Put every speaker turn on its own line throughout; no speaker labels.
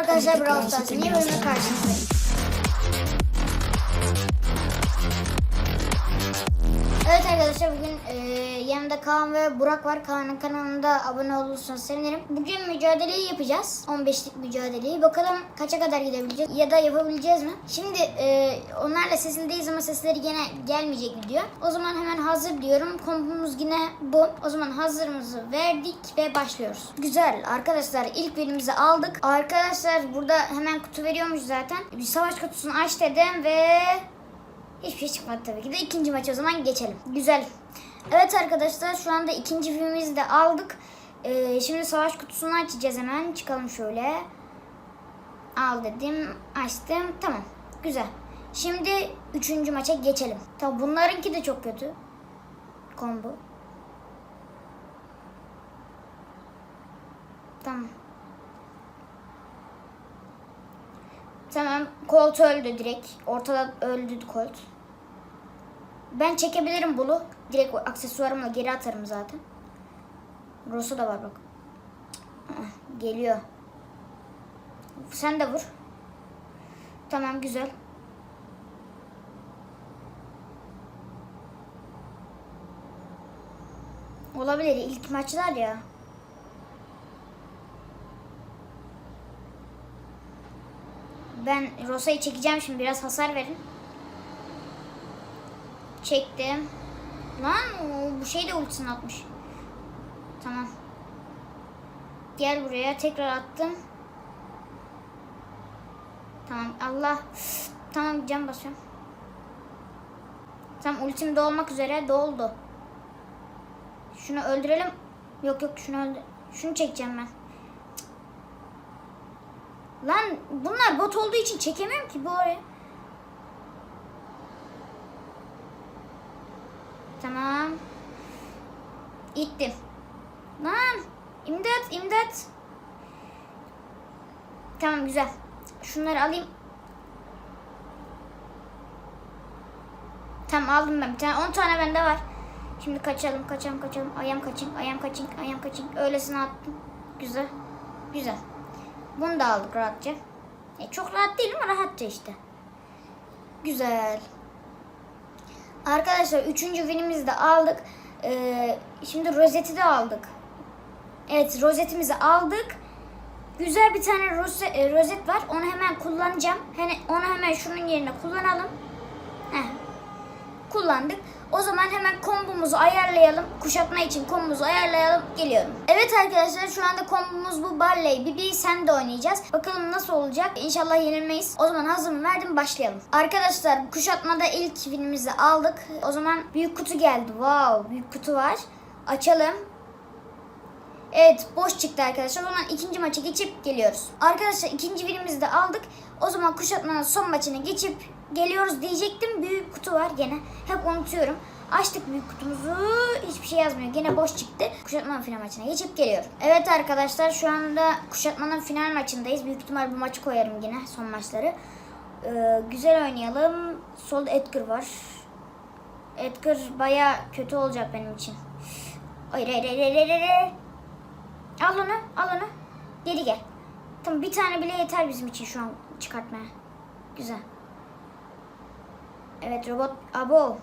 покажи забрался с ним и на качестве. Evet arkadaşlar bugün e, yanımda Kaan ve Burak var. Kaan'ın kanalında abone olursanız sevinirim. Bugün mücadeleyi yapacağız. 15'lik mücadeleyi. Bakalım kaça kadar gidebileceğiz ya da yapabileceğiz mi? Şimdi e, onlarla sesindeyiz ama sesleri gene gelmeyecek video. O zaman hemen hazır diyorum. Kompumuz yine bu. O zaman hazırımızı verdik ve başlıyoruz. Güzel arkadaşlar ilk birimizi aldık. Arkadaşlar burada hemen kutu veriyormuş zaten. Bir savaş kutusunu aç dedim ve Hiçbir şey çıkmadı tabii ki de. İkinci maça o zaman geçelim. Güzel. Evet arkadaşlar şu anda ikinci filmimizi de aldık. Ee, şimdi savaş kutusunu açacağız hemen. Çıkalım şöyle. Al dedim. Açtım. Tamam. Güzel. Şimdi üçüncü maça geçelim. Tabi bunlarınki de çok kötü. Combo. Tamam. Tamam. Colt öldü direkt. Ortada öldü Colt. Ben çekebilirim bunu. Direkt aksesuarımla geri atarım zaten. Rosa da var bak. Geliyor. Sen de vur. Tamam güzel. Olabilir ilk maçlar ya. Ben Rosa'yı çekeceğim şimdi biraz hasar verin. Çektim. Lan bu şey de ultisini atmış. Tamam. Gel buraya tekrar attım. Tamam Allah. Tamam can basıyorum. Tamam ultim dolmak üzere doldu. Şunu öldürelim. Yok yok şunu öldür. Şunu çekeceğim ben. Lan bunlar bot olduğu için çekemiyorum ki bu oraya. Tamam. İttim. Lan imdat imdat. Tamam güzel. Şunları alayım. Tamam aldım ben bir tane. 10 tane bende var. Şimdi kaçalım kaçalım kaçalım. Ayağım kaçın ayağım kaçın ayağım kaçın. Öylesine attım. Güzel. Güzel. Bunu da aldık rahatça. E, çok rahat değil ama rahatça işte. Güzel. Arkadaşlar üçüncü winimizi de aldık. Ee, şimdi rozeti de aldık. Evet rozetimizi aldık. Güzel bir tane e, rozet var. Onu hemen kullanacağım. Hani onu hemen şunun yerine kullanalım. Kullandık. O zaman hemen kombumuzu ayarlayalım. Kuşatma için kombumuzu ayarlayalım. Geliyorum. Evet arkadaşlar şu anda kombumuz bu. Barley, Bibi, sen de oynayacağız. Bakalım nasıl olacak. İnşallah yenilmeyiz. O zaman hazırım verdim başlayalım. Arkadaşlar kuşatmada ilk winimizi aldık. O zaman büyük kutu geldi. Wow büyük kutu var. Açalım. Evet boş çıktı arkadaşlar. O zaman ikinci maça geçip geliyoruz. Arkadaşlar ikinci birimizi de aldık. O zaman kuşatmanın son maçına geçip geliyoruz diyecektim. Büyük kutu var gene. Hep unutuyorum. Açtık büyük kutumuzu. Hiçbir şey yazmıyor. Gene boş çıktı. Kuşatmanın final maçına geçip geliyorum. Evet arkadaşlar şu anda kuşatmanın final maçındayız. Büyük ihtimal bu maçı koyarım yine son maçları. Ee, güzel oynayalım. Solda Edgar var. Edgar baya kötü olacak benim için. Hayır hayır hayır hayır, hayır. Al onu, al onu. Geri gel. Tamam bir tane bile yeter bizim için şu an çıkartmaya. Güzel. Evet robot. Abo.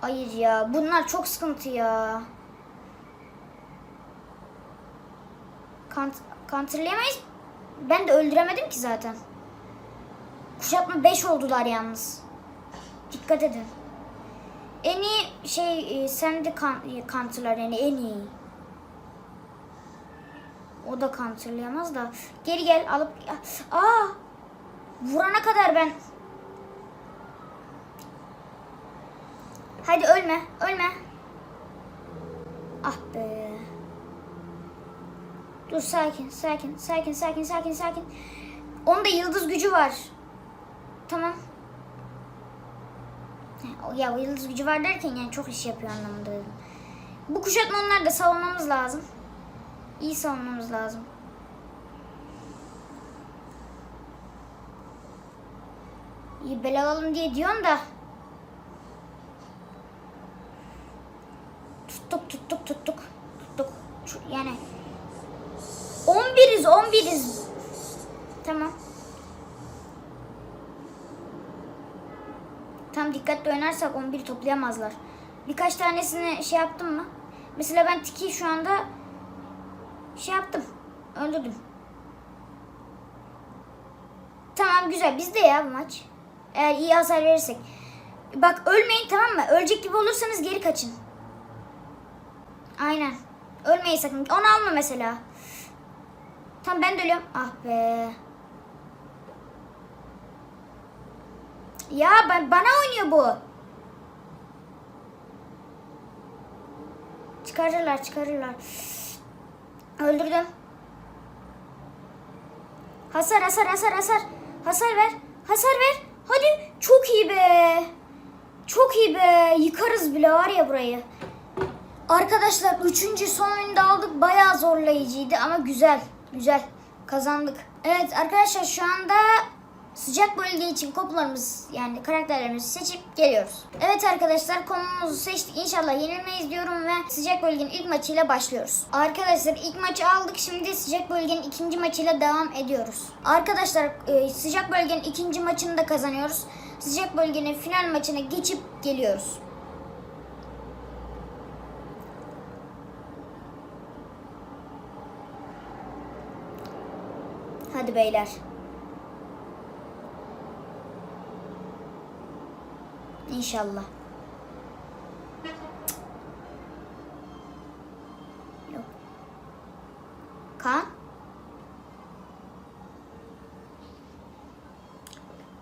Hayır ya. Bunlar çok sıkıntı ya. Kant counterlayamayız. Ben de öldüremedim ki zaten. Kuşatma 5 oldular yalnız. Dikkat edin. En iyi şey e, sen de kan, counterlar yani en iyi. O da counterlayamaz da. Geri gel alıp aa vurana kadar ben Hadi ölme, ölme. Ah be. Dur sakin, sakin, sakin, sakin, sakin, sakin. Onda yıldız gücü var. Tamam. Ya o yıldız gücü var derken yani çok iş yapıyor anlamında dedim. Bu kuşatma onları da savunmamız lazım. İyi savunmamız lazım. İyi bel alalım diye diyorsun da. Tuttuk tuttuk tuttuk. Tuttuk. Yani 11'iz 11'iz. Tamam. Tam dikkatli oynarsak 11 toplayamazlar. Birkaç tanesini şey yaptım mı? Mesela ben Tiki şu anda şey yaptım. Öldürdüm. Tamam güzel. Bizde ya bu maç. Eğer iyi hasar verirsek. Bak ölmeyin tamam mı? Ölecek gibi olursanız geri kaçın. Aynen. Ölmeyin sakın. Onu alma mesela. Tamam ben de ölüyorum. Ah be. Ya ben, bana oynuyor bu. Çıkarırlar çıkarırlar. Öldürdüm. Hasar hasar hasar hasar. Hasar ver. Hasar ver. Hadi. Çok iyi be. Çok iyi be. Yıkarız bile var ya burayı. Arkadaşlar üçüncü son oyunda aldık. Bayağı zorlayıcıydı ama güzel. Güzel. Kazandık. Evet arkadaşlar şu anda sıcak bölge için koplarımız yani karakterlerimizi seçip geliyoruz. Evet arkadaşlar konumuzu seçtik. İnşallah yenilmeyiz diyorum ve sıcak bölgenin ilk maçıyla başlıyoruz. Arkadaşlar ilk maçı aldık. Şimdi sıcak bölgenin ikinci maçıyla devam ediyoruz. Arkadaşlar e, sıcak bölgenin ikinci maçını da kazanıyoruz. Sıcak bölgenin final maçına geçip geliyoruz. Hadi beyler. İnşallah. Yok. Kaan?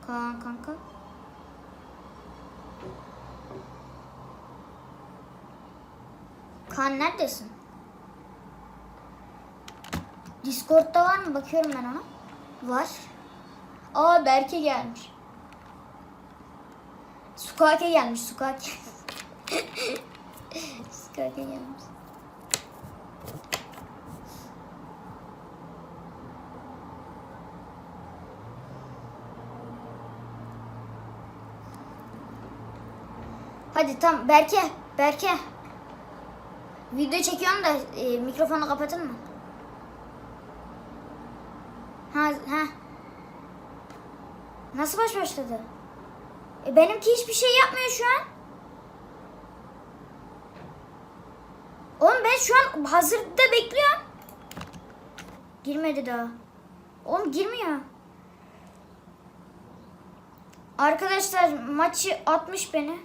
Kaan kanka. Kaan neredesin? Discord'da var mı? Bakıyorum ben ona. Var. Aa Berke gelmiş. Sukake gelmiş Sukake. Sukake gelmiş. Hadi tam Berke, Berke. Video çekiyorum da e, mikrofonu kapatın mı? Ha, ha. Nasıl baş başladı? E benimki hiçbir şey yapmıyor şu an. Oğlum ben şu an hazırda bekliyorum. Girmedi daha. Oğlum girmiyor. Arkadaşlar maçı atmış beni.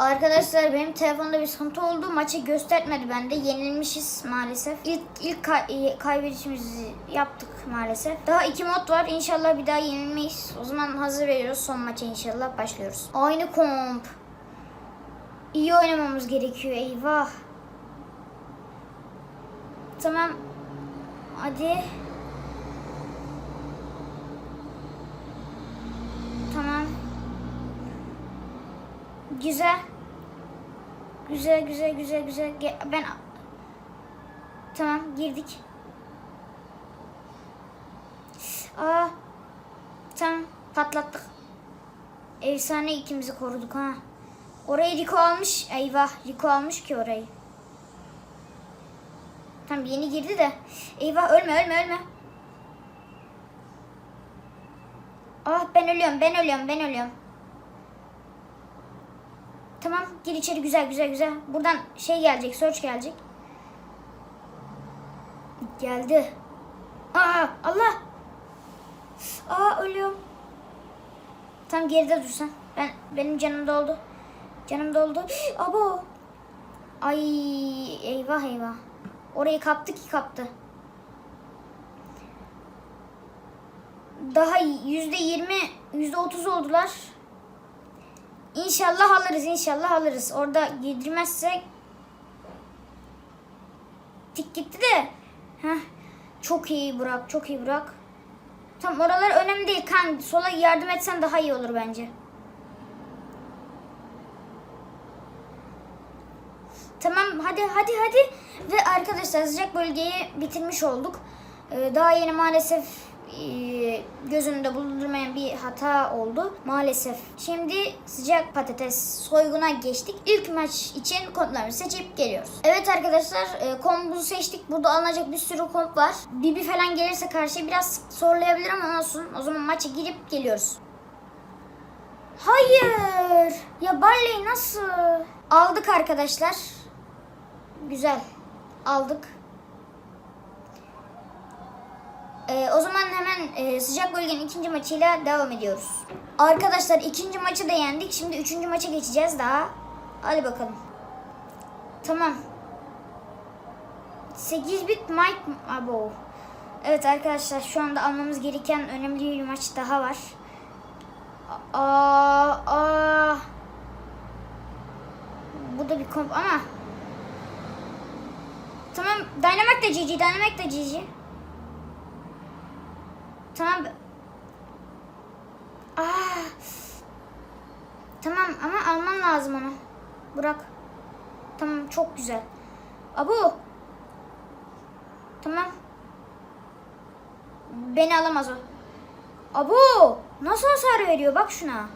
Arkadaşlar benim telefonda bir sıkıntı oldu. Maçı göstermedi bende. Yenilmişiz maalesef. İlk ilk kay- kaybedişimizi yaptık maalesef. Daha iki mod var. İnşallah bir daha yenilmeyiz. O zaman hazır veriyoruz. Son maça inşallah başlıyoruz. Aynı komp. İyi oynamamız gerekiyor. Eyvah. Tamam. Hadi. Tamam. Güzel. Güzel güzel güzel güzel. Ben Tamam girdik. Aa. Tamam patlattık. Efsane ikimizi koruduk ha. Orayı Rico almış. Eyvah Rico almış ki orayı. Tamam yeni girdi de. Eyvah ölme ölme ölme. Ah ben ölüyorum ben ölüyorum ben ölüyorum. Tamam gir içeri güzel güzel güzel. Buradan şey gelecek search gelecek. Geldi. Aa Allah. Aa ölüyorum. Tam geride dursan. Ben benim canım doldu. Canım doldu. Abo. Ay eyvah eyvah. Orayı kaptı ki kaptı. Daha yüzde yirmi, yüzde otuz oldular. İnşallah alırız, inşallah alırız. Orada girdirmezsek tik gitti de. Heh, çok iyi Burak, çok iyi Burak. Tam oralar önemli değil. Kan sola yardım etsen daha iyi olur bence. Tamam hadi hadi hadi. Ve arkadaşlar sıcak bölgeyi bitirmiş olduk. Ee, daha yeni maalesef göz önünde bulundurmayan bir hata oldu maalesef. Şimdi sıcak patates soyguna geçtik. İlk maç için kodlarımızı seçip geliyoruz. Evet arkadaşlar e, kombumuzu seçtik. Burada alınacak bir sürü komp var. Bibi falan gelirse karşıya biraz zorlayabilir ama olsun. O zaman maça girip geliyoruz. Hayır. Ya Barley nasıl? Aldık arkadaşlar. Güzel. Aldık. Ee, o zaman hemen e, sıcak bölgenin ikinci maçıyla devam ediyoruz. Arkadaşlar ikinci maçı da yendik. Şimdi üçüncü maça geçeceğiz daha. Hadi bakalım. Tamam. 8 bit Mike Abo. Evet arkadaşlar şu anda almamız gereken önemli bir maç daha var. Aa, aa. Bu da bir komp ama. Tamam Dynamite de GG, Dynamite de GG. Tamam. Aa. Tamam ama alman lazım onu. Bırak. Tamam çok güzel. Abu. Tamam. Beni alamaz o. Abu. Nasıl hasar veriyor bak şuna.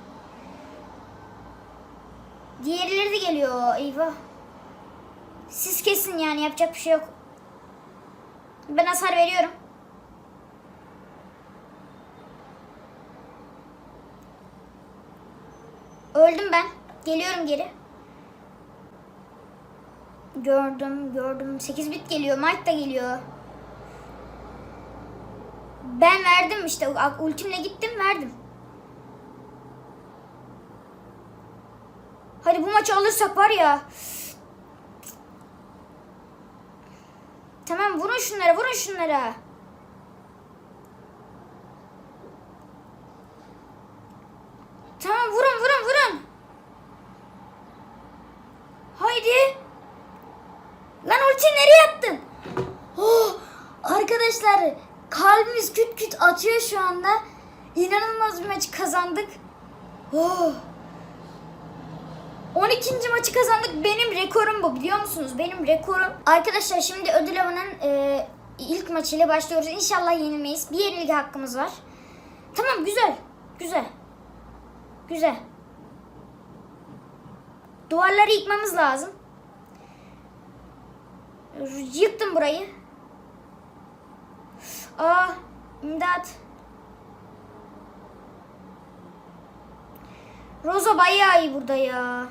Diğerleri de geliyor. Eyvah. Siz kesin yani yapacak bir şey yok. Ben hasar veriyorum. Öldüm ben. Geliyorum geri. Gördüm, gördüm. 8 bit geliyor. Mike da geliyor. Ben verdim işte. Ultimle gittim, verdim. Hadi bu maçı alırsak var ya. Tamam vurun şunlara, vurun şunlara. Tamam vurun vurun vurun. Haydi. Lan ulti nereye attın? Oh, arkadaşlar kalbimiz küt küt atıyor şu anda. İnanılmaz bir maçı kazandık. Oh. 12. maçı kazandık. Benim rekorum bu biliyor musunuz? Benim rekorum. Arkadaşlar şimdi ödül avının e, ilk maçıyla başlıyoruz. İnşallah yenilmeyiz. Bir yenilgi hakkımız var. Tamam güzel. Güzel. Güzel. Duvarları yıkmamız lazım. Yıktım burayı. Aa, imdat. Rosa bayağı iyi burada ya.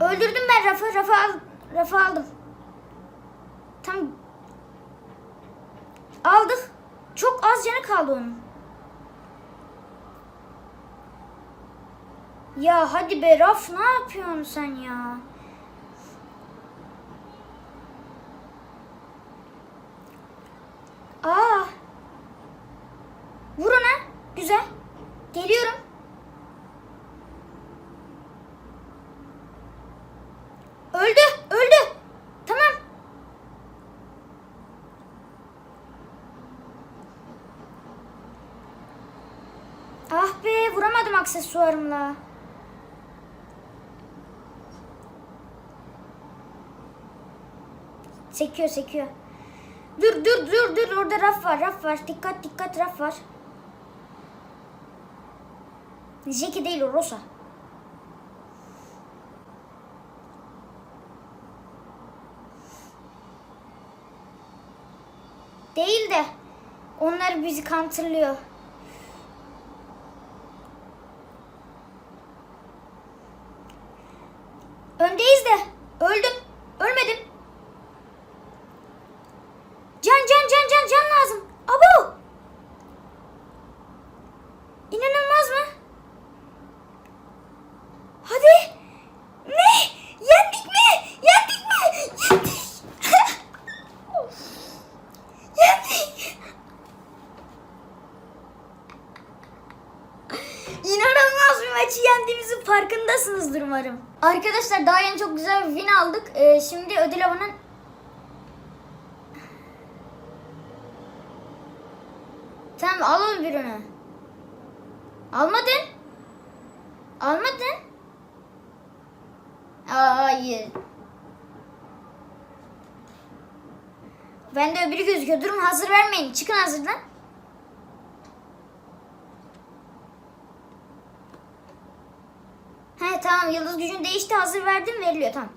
Öldürdüm ben Raf'ı. Raf'ı al, Raf'ı aldım. Tam aldık. Çok az canı kaldı onun. Ya hadi be Raf ne yapıyorsun sen ya? Aa. Vur ona. Güzel. Geliyorum. Öldü, öldü. Tamam. Ah be, vuramadım aksesuarımla. Sekiyor, sekiyor. Dur, dur, dur, dur. Orada raf var, raf var. Dikkat, dikkat, raf var. Jackie değil o, Rosa. Değil de onlar bizi kantırlıyor. Öndeyiz de öldüm. Ölmedim. Can can can can can lazım. Abu. İnanılmaz mı? Hadi. Ne? Yendik mi? Yendik mi? Yendik. Yendik. İnanılmaz bir maçı yendiğimizin farkındasınızdır umarım. Arkadaşlar daha yeni çok güzel bir win aldık. Ee, şimdi ödül avının... Tamam al öbürünü. Almadın. Almadın. Hayır. Bende öbürü gözüküyor. Durun hazır vermeyin. Çıkın hazırdan. Tamam yıldız gücün değişti hazır verdim veriliyor tamam.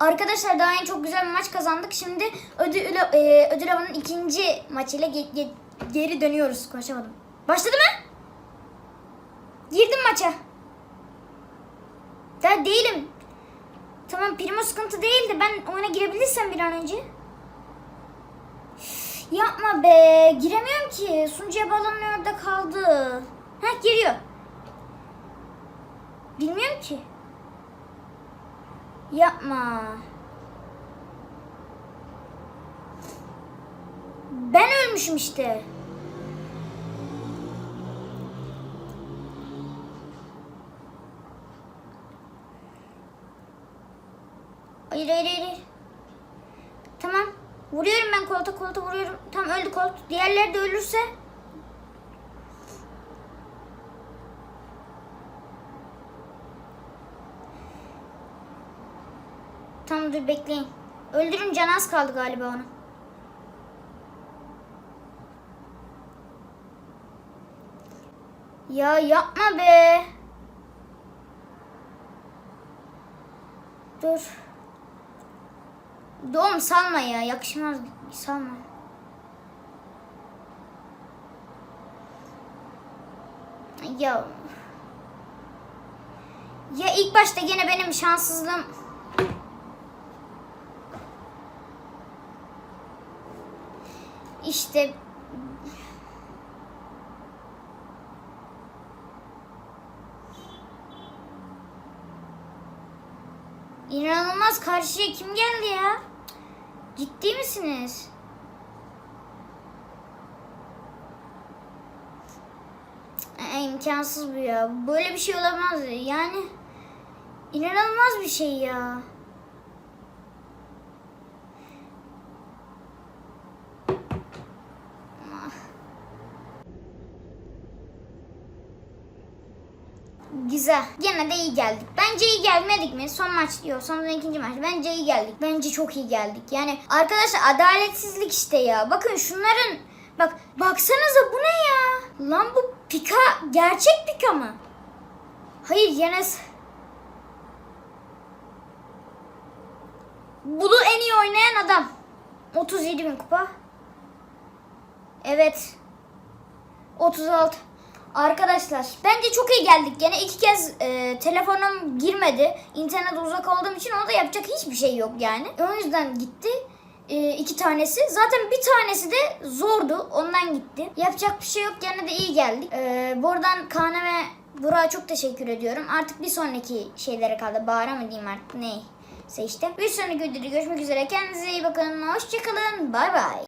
Arkadaşlar daha en çok güzel bir maç kazandık. Şimdi ödül, e, ödül avının ikinci maçıyla ge- ge- geri dönüyoruz. Konuşamadım. Başladı mı? Girdim maça. Daha değilim. Tamam primo sıkıntı değildi. Ben oyuna girebilirsem bir an önce. Yapma be. Giremiyorum ki. Sunucuya bağlanıyor orada kaldı. Heh giriyor. Bilmiyorum ki. Yapma. Ben ölmüşüm işte. Hayır hayır hayır. Tamam. Vuruyorum ben kolta kolta vuruyorum. Tamam öldü kolt. Diğerleri de ölürse. Tamam dur bekleyin. Öldürün can az kaldı galiba onu. Ya yapma be. Dur. Doğum salma ya. Yakışmaz. Salma. Ya. Ya ilk başta gene benim şanssızlığım. İşte İnanılmaz karşıya kim geldi ya? Ciddi misiniz? Cık, e, imkansız bu ya. Böyle bir şey olamaz. Yani inanılmaz bir şey ya. Güzel. Gene de iyi geldik. Bence iyi gelmedik mi? Son maç yok. Son ikinci maç. Bence iyi geldik. Bence çok iyi geldik. Yani arkadaşlar adaletsizlik işte ya. Bakın şunların bak baksanıza bu ne ya? Lan bu pika gerçek pika mı? Hayır Yenes. Bunu en iyi oynayan adam. 37 bin kupa. Evet. 36. Arkadaşlar bence çok iyi geldik. Gene iki kez e, telefonum girmedi. İnternet uzak olduğum için orada yapacak hiçbir şey yok yani. O yüzden gitti. E, iki tanesi. Zaten bir tanesi de zordu. Ondan gitti. Yapacak bir şey yok. Gene de iyi geldik. E, buradan Kaan'a Burak'a çok teşekkür ediyorum. Artık bir sonraki şeylere kaldı. Bahar'a mı diyeyim artık neyse işte. Bir sonraki videoda görüşmek üzere. Kendinize iyi bakın. Hoşçakalın. Bay bay.